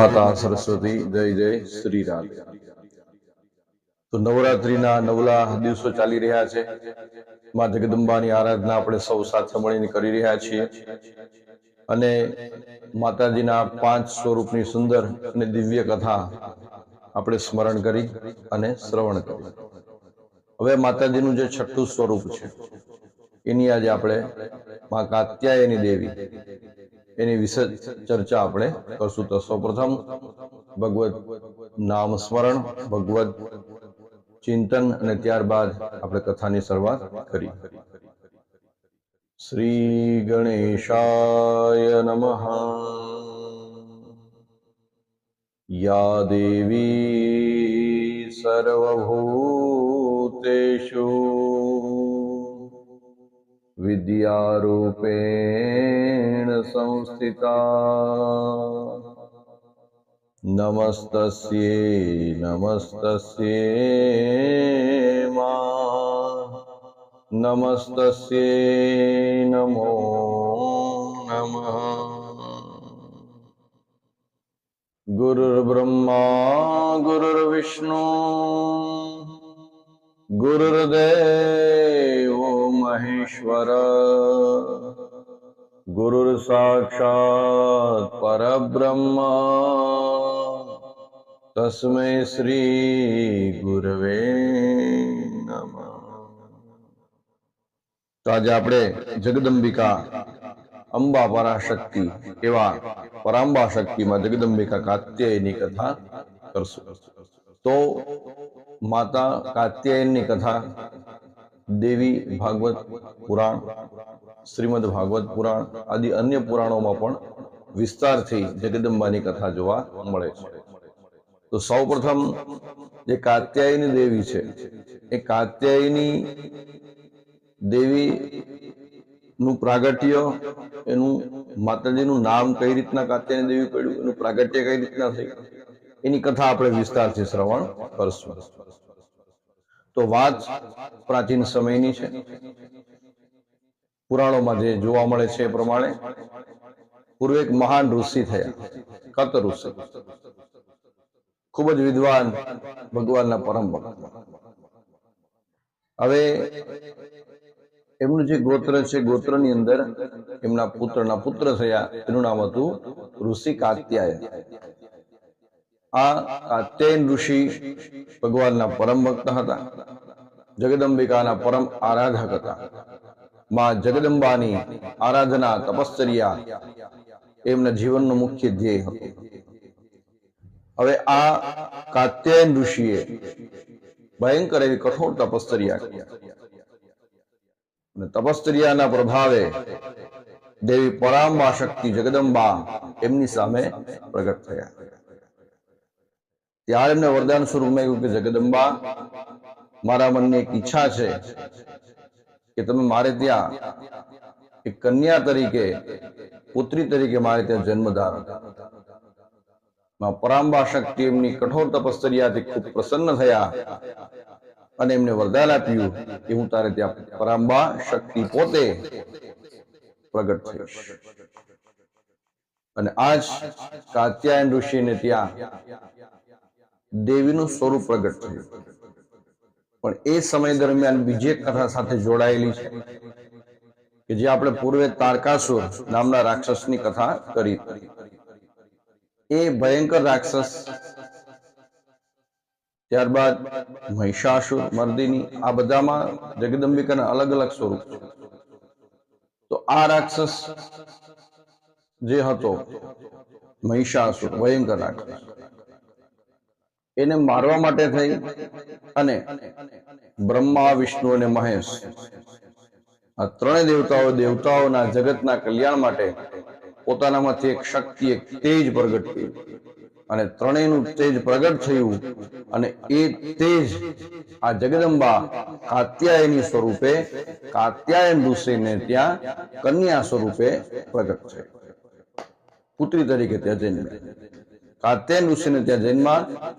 માતા સરસ્વતી, જય જય શ્રી રાધે તો નવરાત્રીના નવલા દિવસો ચાલી રહ્યા છે. માં જગદંબાની આરાધના આપણે સૌ સાથે મળીને કરી રહ્યા છીએ. અને માતાજીના પાંચ સ્વરૂપની સુંદર અને દિવ્ય કથા આપણે સ્મરણ કરી અને શ્રવણ કરી. હવે માતાજીનું જે છઠ્ઠું સ્વરૂપ છે, એની આજે આપણે મા કાત્યાયની દેવી એની વિશે ચર્ચા આપણે કરશું. તો સૌપ્રથમ ભગવત નામ સ્મરણ ભગવત ચિંતન અને ત્યારબાદ આપણે કથાની શરૂઆત કરી. શ્રી ગણેશાય નમઃ. યા દેવી સર્વભૂતેષુ. વિદ્યારૂપેણ સંસ્થિતા નમસ્તસ્યે નમસ્તસ્યે મા નમસ્તસ્યે નમો નમઃ ગુરુર્બ્રહ્મા ગુરુર્વિષ્ણુ ગુરુર્દેવો મહેશ્વર ગુરુર સાક્ષાત પરબ્રહ્મ તસ્મૈ શ્રી ગુરવે નમઃ તો આજે આપણે જગદંબિકા અંબા પરાશક્તિ એવા પરાંબા શક્તિમાં જગદંબિકા કાત્યાયની કથા કરશું તો માતા કાત્યાયનની કથા, દેવી ભાગવત પુરાણ, શ્રીમદ ભાગવત પુરાણ આદિ અન્ય પુરાણોમાં પણ વિસ્તારથી જગદંબાની કથા જોવા મળે છે. તો સૌ પ્રથમ જે કાત્યાયની દેવી છે, એ કાત્યાયની દેવી નું પ્રાગટ્ય, એનું માતાજીનું નામ કઈ રીતના કાત્યાયની દેવી પડ્યું, એનું પ્રાગટ્ય કઈ રીતના થયું એની કથા આપણે વિસ્તારથી શ્રવણ કરશું. તો વાત પ્રાચીન સમયની છે. પુરાણોમાં જે જોવા મળે છે એ પ્રમાણે પૂર્વે એક મહાન ઋષિ થયા કત ઋષિ. ખૂબ જ વિદ્વાન ભગવાનના પરમ ભક્ત હવે એમનું જે ગોત્ર છે ગોત્રની અંદર એમના પુત્રના પુત્ર થયા. એનું નામ હતું ઋષિ કાત્યાય આ કાત્યાયન ઋષિ ભગવાનના પરમ ભક્ત હતા. જગદંબિકાના પરમ આરાધક હતા. માં જગદંબાની આરાધના તપશ્ચર્યા એમના જીવનનું મુખ્ય ધ્યેય હતું. હવે આ કાત્યાયન ઋષિએ ભયંકર એવી કઠોર તપશ્ચર્યા કરી. અને તપશ્ચર્યાના પ્રભાવે દેવી પરામા શક્તિ જગદંબા એમની સામે પ્રગટ થયા. ત્યારે એમને વરદાન સ્વરૂપ કહ્યું કે જગદંબા, મારા મનની એક ઈચ્છા છે કે તમે મારે ત્યાં એક કન્યા તરીકે, પુત્રી તરીકે મારે ત્યાં જન્મ ધારણમાં પરાંબા શક્તિ એમની કઠોર તપશ્ચર્યાથી ખૂબ પ્રસન્ન થયા અને એમને વરદાન આપ્યું કે હું તારે ત્યાં પરાંબા શક્તિ પોતે પ્રગટ થઈશ. અને આજ કાત્યાયન ઋષિને ત્યાં દેવીનું સ્વરૂપ પ્રગટ થયું. પણ એ સમય દરમિયાન બીજી કથા સાથે જોડાયેલી છે કે જે આપણે પૂર્વે તારકાસુર નામના રાક્ષસની કથા કરી. એ ભયંકર રાક્ષસ ત્યારબાદ મહિષાસુર, મર્દિની આ બધામાં જગદંબિકાના અલગ અલગ સ્વરૂપ છે. તો આ રાક્ષસ જે હતો, મહિષાસુર, ભયંકર રાક્ષસ. એને મારવા માટે થઈ અને બ્રહ્મા, વિષ્ણુ અને મહેશ, આ ત્રણેય દેવતાઓ દેવતાઓના જગતના કલ્યાણ માટે પોતાનામાંથી એક શક્તિ, એક તેજ પ્રગટ કર્યું અને ત્રણેયનું તેજ પ્રગટ થયું અને એ તેજ આ જગદંબા કાત્યાયની સ્વરૂપે, કાત્યાયન ઋષિને ત્યાં કન્યા સ્વરૂપે પ્રગટ છે પુત્રી તરીકે ત્યાં જન્મ કાત્યાયન ઋષિને ત્યાં જન્મ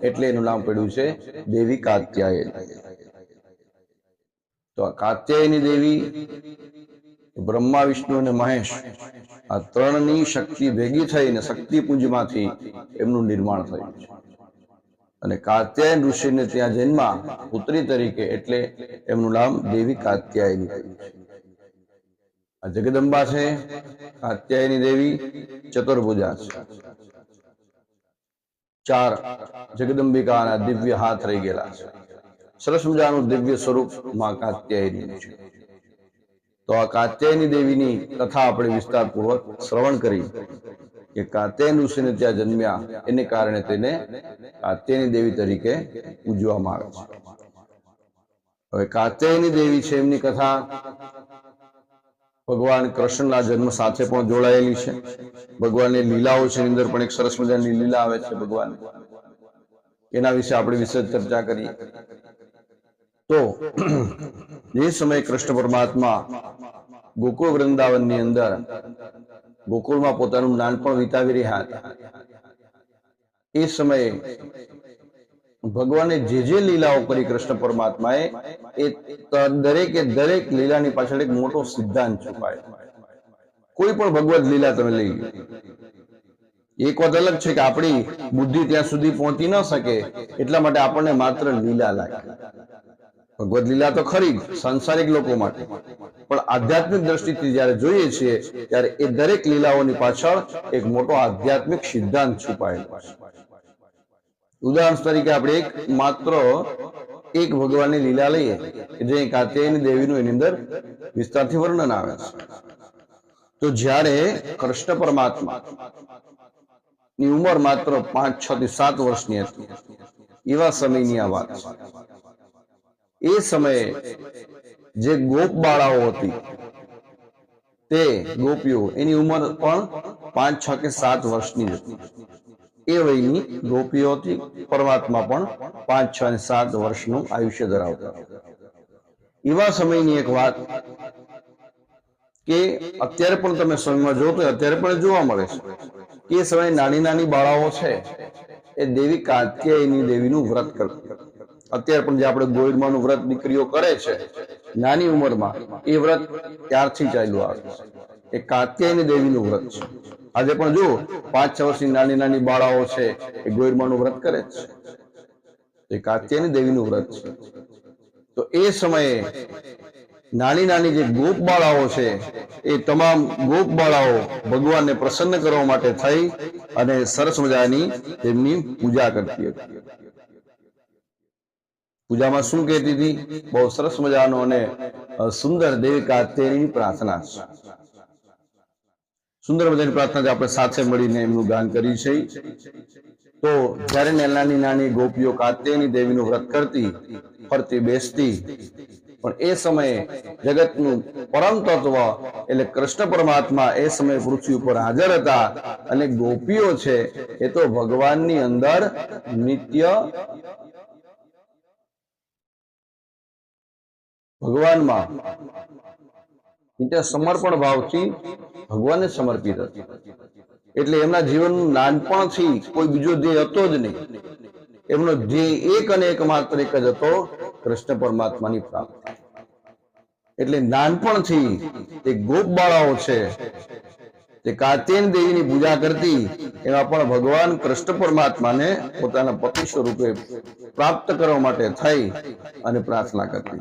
એટલે એનું નામ પડ્યું છે દેવી કાત્યાયન. તો આ કાત્યાયની દેવી, બ્રહ્મા, વિષ્ણુ અને મહેશ આ ત્રણની શક્તિ ભેગી થઈને શક્તિપુંજમાંથી એમનું નિર્માણ થયું છે. અને કાત્યાયન ઋષિને ત્યાં જન્મા પુત્રી તરીકે એટલે એમનું નામ દેવી કાત્યાયની. થયું છે આ જગદંબા છે, કાત્યાયની દેવી, ચતુર્ભુજા છે. ચાર જગદંબિકાના દિવ્ય હાથ રહી ગયેલા સરસ મજાનું દિવ્ય સ્વરૂપમાં કાત્યાયની છે. તો આ કાત્યાયની દેવીની કથા આપણે વિસ્તારપૂર્વક શ્રવણ કરી કે કાત્યાયન ઋષિને ત્યાં જન્મ્યા, એને કારણે તેને કાત્યાયની દેવી તરીકે પૂજવામાં આવે છે. હવે કાત્યાયની દેવી છે એમની કથા ભગવાન કૃષ્ણના જન્મ સાથે પણ જોડાયેલી છે. ભગવાનની લીલાઓ છે અંદર પણ એક સરસ મજાની લીલા આવે છે ભગવાન. એના વિશે આપણે વિશેષ ચર્ચા કરીએ. તો, જે સમયે કૃષ્ણ પરમાત્મા ગોકુળ વૃંદાવનની અંદર ગોકુળમાં પોતાનું નાનપણ વિતાવી રહ્યા હતા, એ સમયે ભગવાને જે જે લીલાઓ કરી કૃષ્ણ પરમાત્માએ, એ દરેકે દરેક લીલાની પાછળ એક મોટો સિદ્ધાંત છુપાય. કોઈ પણ ભગવત લીલા તમે લઈ એક વાત અલગ છે કે આપણી બુદ્ધિ ત્યાં સુધી પહોંચી ન શકે, એટલા માટે આપણને માત્ર લીલા લાગે. ભગવત લીલા તો ખરી સાંસારિક લોકો માટે. પણ આધ્યાત્મિક દ્રષ્ટિથી જ્યારે જોઈએ છીએ, ત્યારે એ દરેક લીલાઓની પાછળ એક મોટો આધ્યાત્મિક સિદ્ધાંત છુપાયેલો છે. ઉદાહરણ તરીકે આપણે એક માત્ર એક ભગવાનની લીલા લઈએ જે કાત્યાયની દેવીનું એની અંદર વિસ્તારથી વર્ણન આવે છે. તો જ્યારે કૃષ્ણ પરમાત્મા ની ઉંમર માત્ર પાંચ, છ થી સાત વર્ષની હતી, એવા સમયની આ વાત એ સમયે જે ગોપ બાળાઓ હતી, તે ગોપીઓ એની ઉંમર પણ પાંચ, છ કે સાત વર્ષની હતી. એ વયની ગોપીઓથી પરમાત્મા પણ પાંચ, છ અને સાત વર્ષનું આયુષ્ય ધરાવતા એવા સમયની એક વાત કે અત્યારે પણ તમે સમયમાં જો તો અત્યારે પણ જોવા મળે છે એ સમયે નાની નાની બાળાઓ છે, એ દેવી કાત્યાયની દેવીનું વ્રત કરતી. અત્યારે પણ જે આપણે ગોયડમાંનું વ્રત દીકરીઓ કરે છે, નાની ઉંમરમાં એ વ્રત ત્યારથી ચાલ્યું આવે. છે એ કાત્યાયની દેવીનું વ્રત છે. આજે પણ જો પાંચ, છ વર્ષની નાની નાની બાળાઓ છે, એ ગોયડમાંનું વ્રત કરે છે. એ કાત્યાની દેવીનું વ્રત છે. તો એ સમયે નાની નાની જે ગોપ બાળાઓ છે, એ તમામ ગોપ બાળાઓ ભગવાનને પ્રસન્ન કરવા માટે થઈ અને સરસ મજાની તેમની પૂજા કરતી હતી. પૂજામાં શું કહેતી હતી? બહુ સરસ મજાનો અને સુંદર દેવી કાત્યની પ્રાર્થના છે. સુંદર મજાની પ્રાર્થના આપણે સાથે મળીને એમનું ગાન કર્યું છે. તો જ્યારે નાની નાની ગોપીઓ કાત્યની દેવીનું વ્રત કરતી, ફરતી બેસતી, પણ એ સમયે જગતનું પરમ તત્વ એટલે કૃષ્ણ પરમાત્મા એ સમયે પૃથ્વી ઉપર હાજર હતા અને ગોપીઓ છે એ તો ભગવાનની અંદર નિત્ય ભગવાનમાં નિત્ય સમર્પણ ભાવથી ભગવાનને સમર્પિત હતી. એટલે એમના જીવનનું નાનપણથી કોઈ બીજો ધ્યેય હતો જ નહીં. એમનો ધ્યેય એક અને એક માત્ર એક જ હતો, કૃષ્ણ પરમાત્માની પ્રાપ્તિ. એટલે નાનપણથી તે ગોપ બાળાઓ છે, તે કાત્યાયન દેવીની પૂજા કરતી, એમાં પણ ભગવાન કૃષ્ણ પરમાત્માને પોતાના પતિ સ્વરૂપે પ્રાપ્ત કરવા માટે થઈ અને પ્રાર્થના કરતી.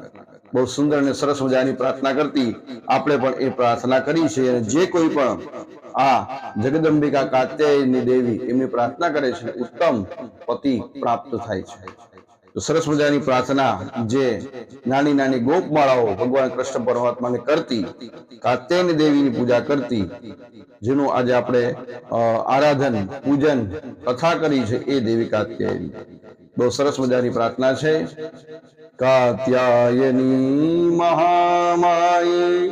બહુ સુંદર અને સરસ મજાની પ્રાર્થના કરતી આપણે પણ એ પ્રાર્થના કરી છે અને જે કોઈ પણ આ જગદંબિકા કાત્યાયની દેવી એમની પ્રાર્થના કરે છે, ઉત્તમ પતિ પ્રાપ્ત થાય છે. સરસ મજાની પ્રાર્થના જે નાની નાની ગોપમાળાઓ ભગવાન કૃષ્ણ પરમાત્માને કરતી, કાત્યાયની દેવીની પૂજા કરતી, જેનું આજે આપણે આરાધન, પૂજન, કથા કરી છે એ દેવી કાત્યાયની. બહુ સરસ મજાની પ્રાર્થના છે. કાત્યાયની महामाये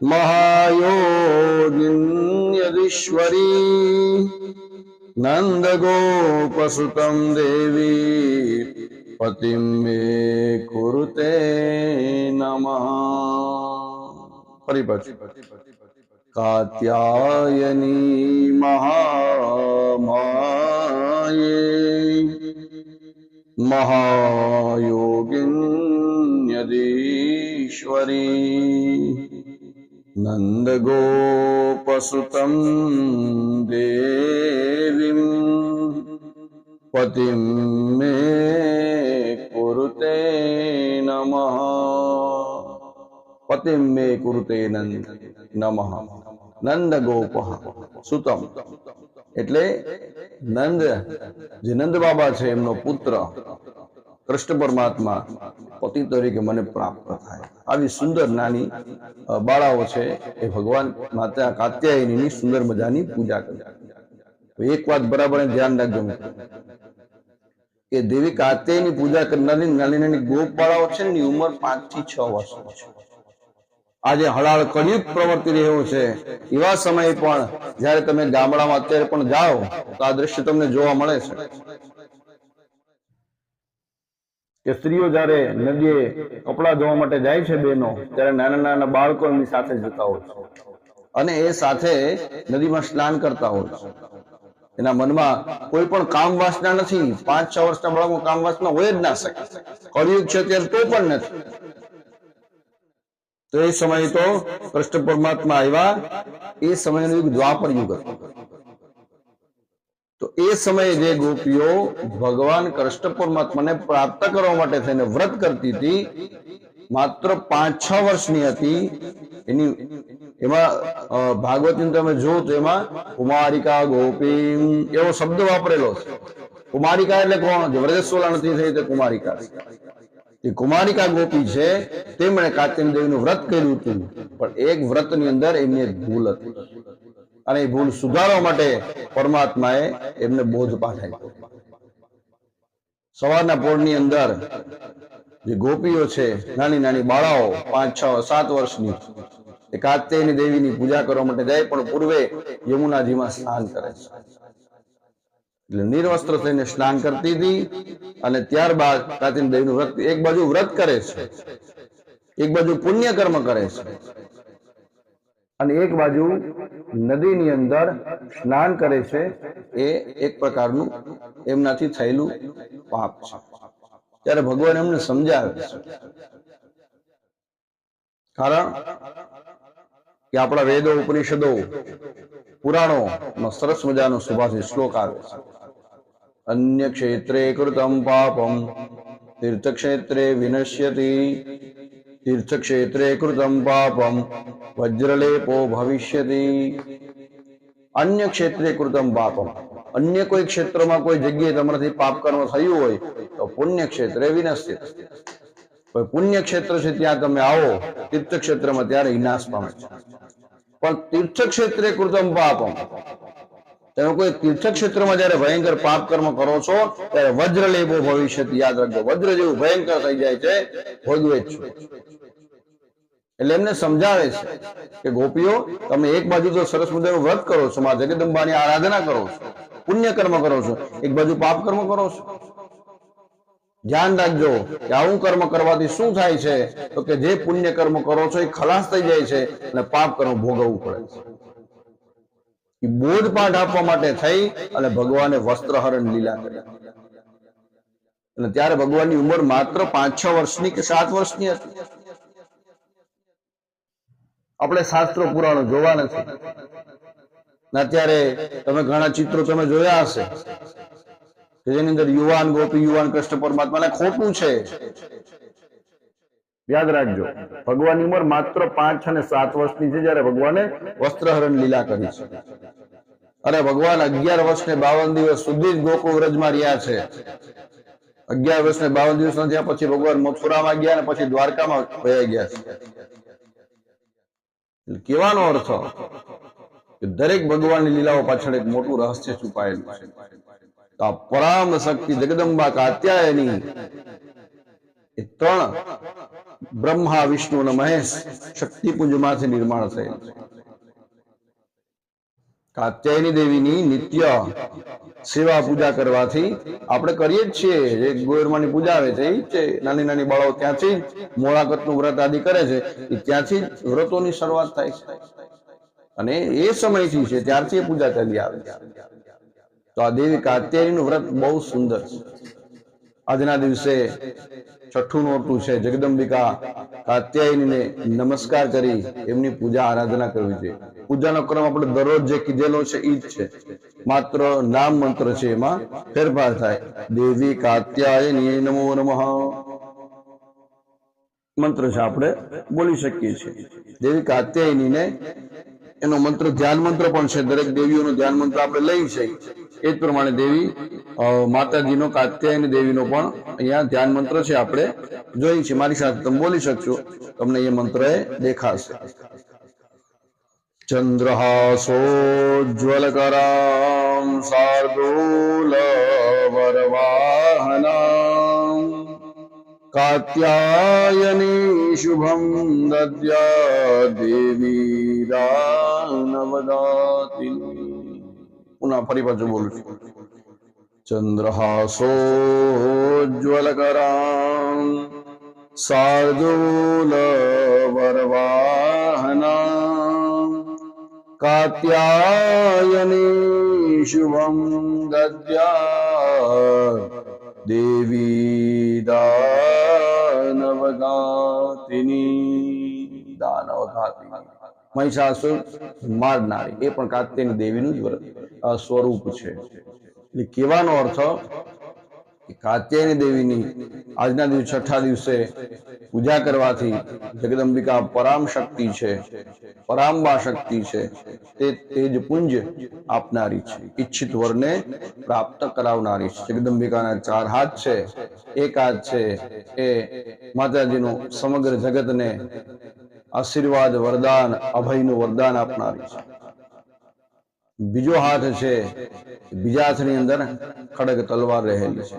મહાયોગિન્યદીશ્વરી નંદગોપસુતમ દેવી પતિમ મે કુરુતે નમઃ ફરી कात्यायनी કાત્યાયની મહામાયે મહાયોગિન્યદીશ્વરી नन्दगोपसुतं देवीं पतिं मे कुरुते नमः પતિમ મે કુરુતે નંદ નમઃ નંદ ગોપ સુતમ એટલે નંદ જે નંદ બાબા છે, એમનો પુત્ર કૃષ્ણ પરમાત્મા પતિ તરીકે મને પ્રાપ્ત થાય. આવી સુંદર નાની બાળાઓ છે, એ ભગવાન માતા કાત્યાયનીની સુંદર મજાની પૂજા કરે. એક વાત બરાબર ધ્યાન રાખજો. કે દેવી કાત્યાયની પૂજા કરનારી નાની નાની ગોપ બાળાઓ છે એની ઉંમર પાંચથી છ વર્ષની છે. આજે હળાળ કળિયુગ પ્રવર્તી રહ્યો છે. એવા સમયે પણ જ્યારે તમે ગામડામાં અત્યારે પણ જાઓ, તો આ દ્રશ્ય તમને જોવા મળે છે. કે સ્ત્રીઓ જ્યારે નદીએ કપડા ધોવા માટે જાય છે બહેનો, ત્યારે નાના નાના બાળકો એમની સાથે જતા હોય છે. અને એ સાથે નદીમાં સ્નાન કરતા હોય છે. એના મનમાં કોઈ પણ કામ વાસના નથી. પાંચ છ વર્ષના બાળકો કામ વાસના હોય જ ના શકે. કળિયુગ છે ત્યારે તો પણ નથી. તો એ સમયે તો કૃષ્ણ પરમાત્મા આવ્યા. એ સમયનો યુગ દ્વાપર યુગ હતો. તો એ સમયે જે ગોપીઓ ભગવાન કૃષ્ણ પરમાત્માને પ્રાપ્ત કરવા માટે થઈને વ્રત કરતી હતી, માત્ર પાંચ છ વર્ષની હતી. એની, એમાં ભાગવતની તમે જો તો એમાં કુમારિકા ગોપી એવો શબ્દ વાપરેલો છે. કુમારિકા એટલે કોણ? જે સોલા નથી થઈ તે કુમારિકા. એ કુમારિકા ગોપી છે, તેમણે કાત્યાયની દેવીનું વ્રત કર્યું હતું. પણ એક વ્રતની અંદર એમની ભૂલ હતી. અને એ ભૂલ સુધારવા માટે પરમાત્માએ એમને બોધ પાઠવ્યો સવારના પોળની અંદર જે ગોપીઓ છે, નાની નાની બાળાઓ, પાંચ, છ, સાત વર્ષની, એ કાત્યની દેવીની પૂજા કરવા માટે જાય, પણ પૂર્વે યમુનાજીમાં સ્નાન કરે છે. એટલે નિર્વસ્ત્ર થઈને સ્નાન કરતી હતી અને ત્યારબાદ પ્રાચીન દેવીનું વ્રત એક બાજુ વ્રત કરે છે, એક બાજુ પુણ્ય કર્મ કરે છે. અને એક બાજુ નદીની અંદર સ્નાન કરે છે, એ એક પ્રકારનું એમનાથી થયેલું પાપ છે. ત્યારે ભગવાન એમને સમજાવે છે. કારણ કે આપણા વેદો, ઉપનિષદો, પુરાણો સરસ મજાનો સુભાષિત શ્લોક આવે છે. અન્ય ક્ષેત્રે કૃતમ પાપમ, તીર્થક્ષેત્રે વિનશ્યતિ, તીર્થક્ષેત્રે કૃતમ પાપમ, વજ્રલેપો ભવિષ્યતિ. અન્ય ક્ષેત્રે કૃતમ પાપમ. અન્ય કોઈ ક્ષેત્રમાં કોઈ જગ્યાએ તમારાથી પાપ કર્મ થયું હોય, તો પુણ્ય ક્ષેત્રે વિનશ્ય કોઈ પુણ્ય ક્ષેત્ર છે ત્યાં તમે આવો તીર્થ ક્ષેત્રમાં ત્યારે વિનાશ પામે છે. પણ તીર્થ ક્ષેત્રે કૃતમ પાપમ. તમે કોઈ તીર્થ ક્ષેત્રમાં જયારે ભયંકર પાપ કર્મ કરો છો, ત્યારે વજ્ર લેવો ભવિષ્ય યાદ રાખજો. વજ્ર જેવું ભયંકર થઈ જાય છે, ભોગવે જ એટલે એમને સમજાવે છે કે ગોપીઓ, તમે એક બાજુ તો સરસ મજાનું વ્રત કરો છો, માં જગદંબાની આરાધના કરો છો પુણ્ય કર્મ કરો છો, એક બાજુ પાપ કર્મ કરો છો. ધ્યાન રાખજો કે આવું કર્મ કરવાથી શું થાય છે? તો કે જે પુણ્ય કર્મ કરો છો એ ખલાસ થઈ જાય છે અને પાપ કર્મ ભોગવવું પડે છે. એ બોધપાઠ આપવા માટે થઈ અને ભગવાને વસ્ત્રહરણ લીલા કર્યા. અને ત્યારે ભગવાનની ઉંમર માત્ર પાંચ છ વર્ષની કે સાત વર્ષની હતી. આપણે શાસ્ત્રો પુરાણો જોવા નથી. અત્યારે તમે ઘણા ચિત્રો તમે જોયા હશે. જેની અંદર યુવાન ગોપી, યુવાન કૃષ્ણ પરમાત્મા ખોટું છે. યાદ રાખજો, ભગવાનની ઉંમર માત્ર પાંચ અને સાત વર્ષની છે જયારે ભગવાને વસ્ત્રહરણ લીલા કરી છે. અરે ભગવાન, અગિયાર વર્ષ ને બાવન દિવસ સુધી જ ગોકુળ વ્રજમાં રહ્યા છે. અગિયાર વર્ષ ને બાવન દિવસ થયા પછી ભગવાન મથુરામાં ગયા અને પછી દ્વારકામાં વયા ગયા છે. કેવાનો અર્થ? કે દરેક ભગવાનની લીલાઓ પાછળ એક મોટું રહસ્ય છુપાયેલું છે. તો આ પરામ શક્તિ જગદંબા કાત્યાયની એ ત્રણ બ્રહ્મા, વિષ્ણુ અને મહેશ શક્તિપુંજમાંથી નિર્માણ થયેલ છે. કાત્યાયની દેવીની નિત્ય સેવા પૂજા કરવાથી આપણે કરીએ જ છીએ. જે ગોયરમાની પૂજા આવે છે એ છે. નાની નાની બાળાઓ ત્યાંથી મોળાકતનું વ્રત આદિ કરે છે, એ ત્યાંથી જ વ્રતોની શરૂઆત થાય છે. અને એ સમયથી છે, ત્યારથી પૂજા ચાલી આવે છે. તો આ દેવી કાત્યાયનીનું વ્રત બહુ સુંદર છે. આજના દિવસે છઠ્ઠું નોરતું છે, જગદંબિકા કાત્યાયનીને નમસ્કાર કરી એમની પૂજા આરાધના કરવી જોઈએ. પૂજાનો ક્રમ આપણે દરરોજ જે કીધેલો છે એ જ છે. માત્ર નામ મંત્ર છે એમાં ફેરફાર થાય. દેવી કાત્યાયની નમો નમઃ. મંત્ર છે આપણે બોલી શકીએ છીએ. દેવી કાત્યાયનીને એનો મંત્ર ધ્યાન મંત્ર પણ છે. દરેક દેવીઓનો ધ્યાન મંત્ર આપણે લઈ છે એ જ પ્રમાણે દેવી અ, માતાજીનો કાત્યાયની દેવીનો પણ અહીંયા ધ્યાન મંત્ર છે આપણે જોઈ છે. મારી સાથે તમે બોલી શકશો. તમને એ મંત્ર એ દેખાશે. ચંદ્રહાસોજ્વલકરામ શાર્દૂલ વરવાહનામ કાત્યાયની શુભમ દદ્યા દેવી દાનવદાતિની પુનઃ ફરી પાછું બોલું છું ચંદ્રહાસોજ્વલકરામ શાર્દૂલ વરવાહના કાત્યાયની શુભમ ગદ્યા દેવી દાનવઘાતિની મહિષાસુર મારનારી. એ પણ કાત્યાયની દેવીનું જ સ્વરૂપ છે. એટલે કહેવાનો અર્થ કાત્યાયની દેવીની આજના દિવસ છઠ્ઠા દિવસે પૂજા કરવાથી જગદંબિકા પરામ શક્તિ છે, પરાંબા શક્તિ છે, તે તેજ પુંજ આપનારી છે. ઈચ્છિત વરને પ્રાપ્ત કરાવનારી છે. જગદંબિકાના ચાર હાથ છે, એક હાથ છે, એ માતાજીનું સમગ્ર જગતને આશીર્વાદ, વરદાન, અભયનું વરદાન આપનારી છે. બીજો હાથ છે બીજા હાથની અંદર ખડગ તલવાર રહેલી છે.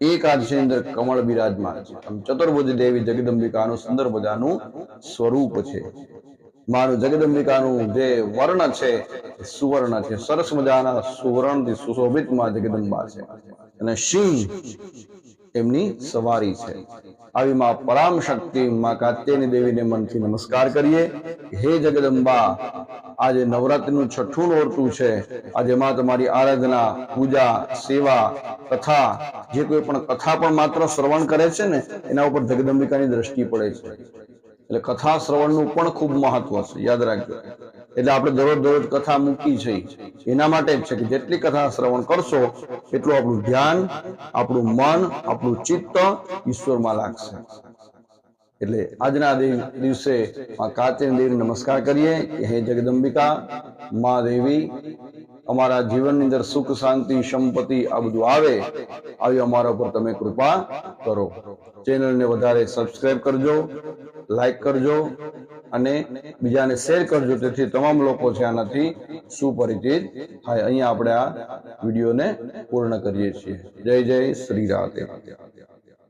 એક હાથની અંદર કમળ બિરાજમાન છે. આમ ચતુર્ભુજ દેવી જગદંબિકાનું સુંદર મજાનું સ્વરૂપ છે. મારું જગદંબિકાનું જે વર્ણ છે સુવર્ણ છે. સરસ મજાના સુવર્ણથી સુશોભિતમાં જગદંબા છે. અને સિંહ એમની સવારી છે. આવી માં પરામ શક્તિ, માં કાત્યની દેવીને મનથી નમસ્કાર કરીએ. હે જગદંબા, આજે નવરાત્રીનું છઠ્ઠું નોરતું છે. આજે માં તમારી આરાધના, પૂજા, સેવા, કથા, જે કોઈ પણ કથા પણ માત્ર શ્રવણ કરે છે ને, એના ઉપર જગદંબિકાની દ્રષ્ટિ પડે છે. એટલે કથા શ્રવણનું પણ ખૂબ મહત્વ છે. યાદ રાખજો. એટલે આપણે દરરોજ દરરોજ કથા મૂકી છે. એના માટે છે કે જેટલી કથા શ્રવણ કરશો, એટલું આપણું ધ્યાન, આપણું મન, આપણું ચિત્ત ઈશ્વરમાં લાગશે. એટલે આજના દિવ- દિવસે માં કાત્યાયની દેવીને નમસ્કાર કરીએ. હે જગદંબિકા, મા દેવી અમારા જીવનની અંદર સુખ, શાંતિ, સંપત્તિ, આ બધું આવે, આવી અમારા ઉપર તમે કૃપા કરો. ચેનલને વધારે સબસ્ક્રાઇબ કરજો લાઈક કરજો અને બીજાને શેર કરજો. તેથી તમામ લોકો છે આનાથી સુપરિચિત થાય. અહીંયા આપણે આ વિડીયોને પૂર્ણ કરીએ છીએ. જય જય શ્રી રાધે.